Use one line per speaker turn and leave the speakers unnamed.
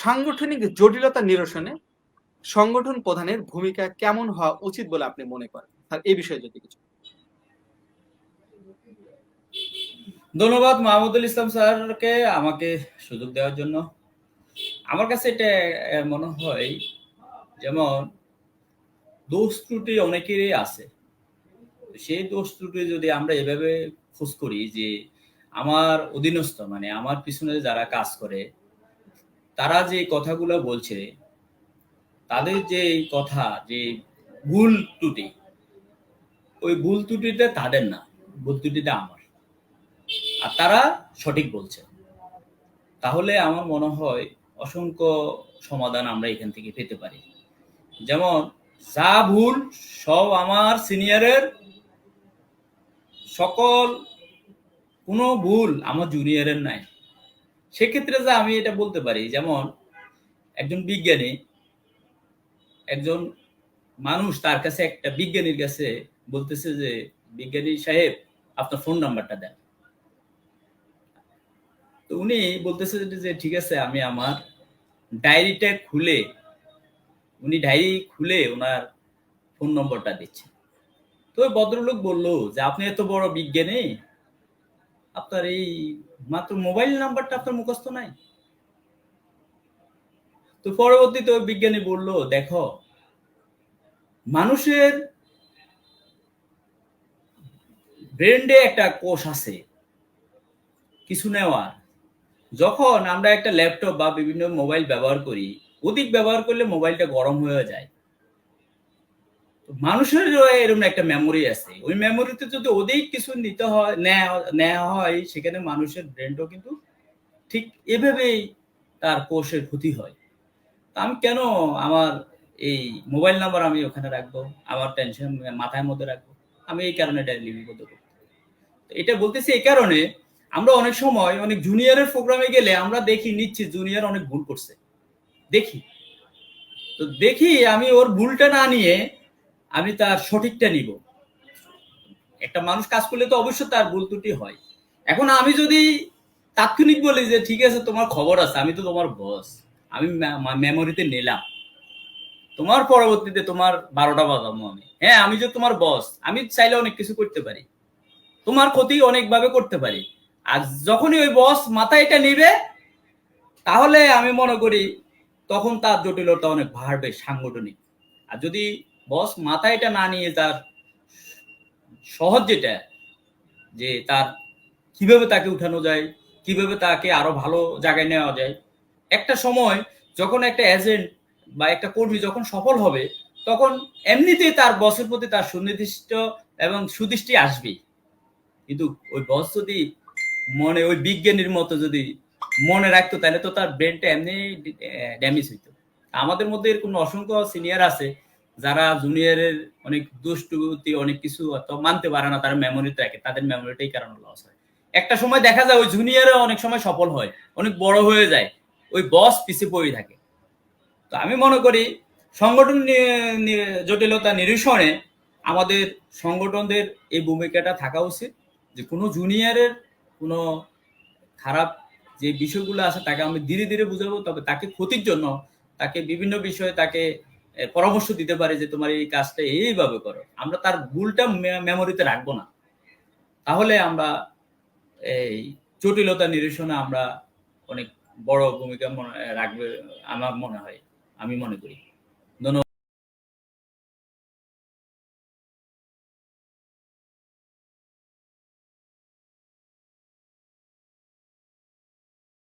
সাংগঠনিক জটিলতা নিরসনে সংগঠন প্রধানের ভূমিকা কেমন হওয়া উচিত বলে আপনি মনে করেন? আর এই বিষয়ে যদি কিছু।
ধন্যবাদ মাহমুদুল ইসলাম স্যারকে আমাকে সুযোগ দেওয়ার জন্য। আমার কাছে এটা মনে হয় যেমন দোষ ত্রুটি অনেকেরই আছে। সেই দোষ ত্রুটি যদি আমরা এভাবে খোঁজ করি যে আমার অধীনস্থ মানে আমার পিছনে যারা কাজ করে তারা যে কথাগুলো বলছে, তাদের যে কথা, যে ভুল ত্রুটি, ওই ভুল ত্রুটিটা তাদের না, ভুল ত্রুটিটা আমার। আর তারা সঠিক বলছে। তাহলে আমার মনে হয় অসংখ্য সমাধান আমরা এখান থেকে পেতে পারি। যেমন, যা ভুল, সব আমার সিনিয়রের, সকল কোনো ভুল আমার জুনিয়রের নাই। সেক্ষেত্রে যা আমি এটা বলতে পারি, যেমন একজন বিজ্ঞানী, একজন মানুষ তার কাছে একটা বিজ্ঞানীর কাছে বলতেছে যে, বিজ্ঞানী সাহেব, আপনার ফোন নাম্বারটা দেন। তো উনি বলতেছে যে ঠিক আছে, আমি আমার ডায়েরিটা খুলে, উনি ডায়েরি খুলে ওনার ফোন নম্বরটা দিচ্ছে তো ভদ্রলোক বলল যে, আপনি এত বড় বিজ্ঞানী আপনার এই মাত্র মোবাইল নাম্বারটা আপনার মুখস্থ নাই? তো পরবর্তীতে ওই বিজ্ঞানী বলল, দেখো, মানুষের ব্রেন্ডে একটা কোষ আছে, কিছু নেওয়ার। যখন আমরা একটা ল্যাপটপ বা বিভিন্ন মোবাইল ব্যবহার করি, অধিক ব্যবহার করলে মোবাইলটা গরম হয়ে যায়। মানুষের এরকম একটা মেমোরি আছে। ওই মেমোরিতে যদি অধিক কিছু নিতে হয় নেওয়া হয়, সেখানে মানুষের ব্রেনটাও কিন্তু ঠিক এভাবেই তার কোষের ক্ষতি হয়। আমি কেন আমার এই মোবাইল নাম্বার আমি ওখানে রাখব? আমার টেনশন মাথায় মধ্যে রাখব? আমি এই কারণে এটা লিপিবদ্ধ করতে তো এটা বলতেছি এই কারণে আমরা অনেক সময় অনেক জুনিয়রের প্রোগ্রামে গেলে আমরা দেখি, নিচ্ছি জুনিয়র অনেক ভুল করছে। দেখি। তো দেখি আমি ওর ভুলটা না নিয়ে আমি তার সঠিকটা নিব। একটা মানুষ কাজ করলে তো অবশ্যই তার ভুল ত্রুটি হয়। এখন আমি যদি তাৎক্ষণিক বলি যে, ঠিক আছে, তোমার খবর আছে, আমি তো তোমার বস আমি মেমোরিতে নিলাম। তোমার পরবর্তীতে তোমার বারোটা বাজাবো আমি। হ্যাঁ আমি যে তোমার বস আমি চাইলে অনেক কিছু করতে পারি। তোমার ক্ষতি অনেকভাবে করতে পারি। আর যখনই ওই বস মাথায় এটা নিবে, তাহলে আমি মনে করি তখন তার জটিলতা অনেক বাড়বে সাংগঠনিক। আর যদি বস, মাথায় এটা না নিয়ে তার সহজ যেটা, যে তার কীভাবে তাকে উঠানো যায়, কীভাবে তাকে আরও ভালো জায়গায় নেওয়া যায়। একটা সময় যখন একটা এজেন্ট বা একটা কর্মী যখন সফল হবে, তখন এমনিতেই তার বসের প্রতি তার সুনির্দিষ্ট এবং সুদৃষ্টি আসবেই। কিন্তু ওই বস যদি মনে, ওই বিজ্ঞানীর মতো যদি মনে রাখতো, তাহলে তো তার ব্রেনটা এমনি ড্যামেজ হইতো। আমাদের মধ্যে এরকম অসংখ্য সিনিয়র আছে যারা জুনিয়রের অনেক দুষ্টুতি অনেক কিছু মানতে পারে না, তার মেমোরিতে রাখে তাদের মেমোরিটাই কারণে লস হয়। একটা সময় দেখা যায়, ওই জুনিয়রে অনেক সময় সফল হয়, অনেক বড় হয়ে যায়, ওই বস পিছিয়ে পড়ে থাকে। তো আমি মনে করি, সংগঠন জটিলতা নিরসনে আমাদের সংগঠনদের এই ভূমিকাটা থাকা উচিত, যে কোনো জুনিয়রের কোনো খারাপ যে বিষয়গুলো আছে, তাকে আমি ধীরে ধীরে বুঝাবো, তবে তাকে ক্ষতির জন্য তাকে বিভিন্ন বিষয়ে তাকে পরামর্শ দিতে পারি যে তোমার এই কাজটা এইভাবে করো। আমরা তার ভুলটা মেমোরিতে রাখব না। তাহলে আমরা এই জটিলতা নিরসনে আমরা অনেক বড় ভূমিকা রাখবে আমার মনে হয়, আমি মনে করি।